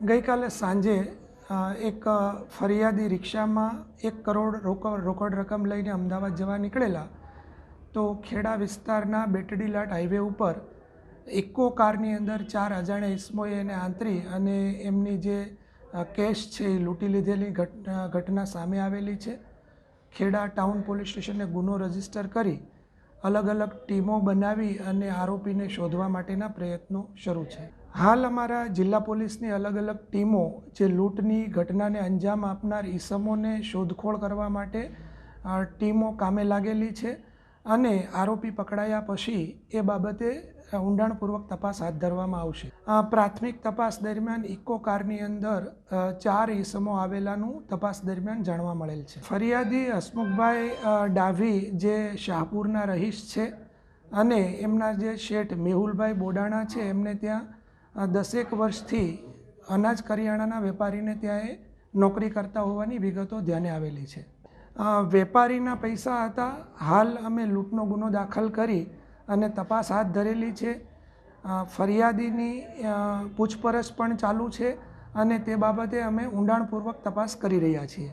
ગઈકાલે સાંજે એક ફરિયાદી રિક્ષામાં એક કરોડ રોકડ રકમ લઈને અમદાવાદ જવા નીકળેલા. તો ખેડા વિસ્તારના બેટડીલાટ હાઈવે ઉપર ઇકો કારની અંદર ચાર અજાણ્યા ઇસમોએ એને આંતરી અને એમની જે કેશ છે એ લૂંટી લીધેલી ઘટના સામે આવેલી છે. ખેડા ટાઉન પોલીસ સ્ટેશને ગુનો રજિસ્ટર કરી અલગ અલગ ટીમો બનાવી અને આરોપીને શોધવા માટેના પ્રયત્નો શરૂ છે. હાલ અમારા જિલ્લા પોલીસની અલગ અલગ ટીમો જે લૂંટની ઘટનાને અંજામ આપનાર ઈસમોને શોધખોળ કરવા માટે ટીમો કામે લાગેલી છે. અને આરોપી પકડાયા પછી એ બાબતે ઊંડાણપૂર્વક તપાસ હાથ ધરવામાં આવશે. પ્રાથમિક તપાસ દરમિયાન ઇકો કારની અંદર ચાર ઇસમો આવેલાનું તપાસ દરમિયાન જાણવા મળેલ છે. ફરિયાદી હસમુખભાઈ ડાભી જે શાહપુરના રહીશ છે અને એમના જે શેઠ મેહુલભાઈ બોડાણા છે, એમને ત્યાં દસેક વર્ષથી અનાજ કરિયાણાના વેપારીને ત્યાં એ નોકરી કરતા હોવાની વિગતો ધ્યાને આવેલી છે. વેપારીના પૈસા હતા. હાલ અમે લૂંટનો ગુનો દાખલ કરી અને તપાસ હાથ ધરેલી છે. ફરિયાદીની પૂછપરછ પણ ચાલુ છે અને તે બાબતે અમે ઊંડાણપૂર્વક તપાસ કરી રહ્યા છીએ.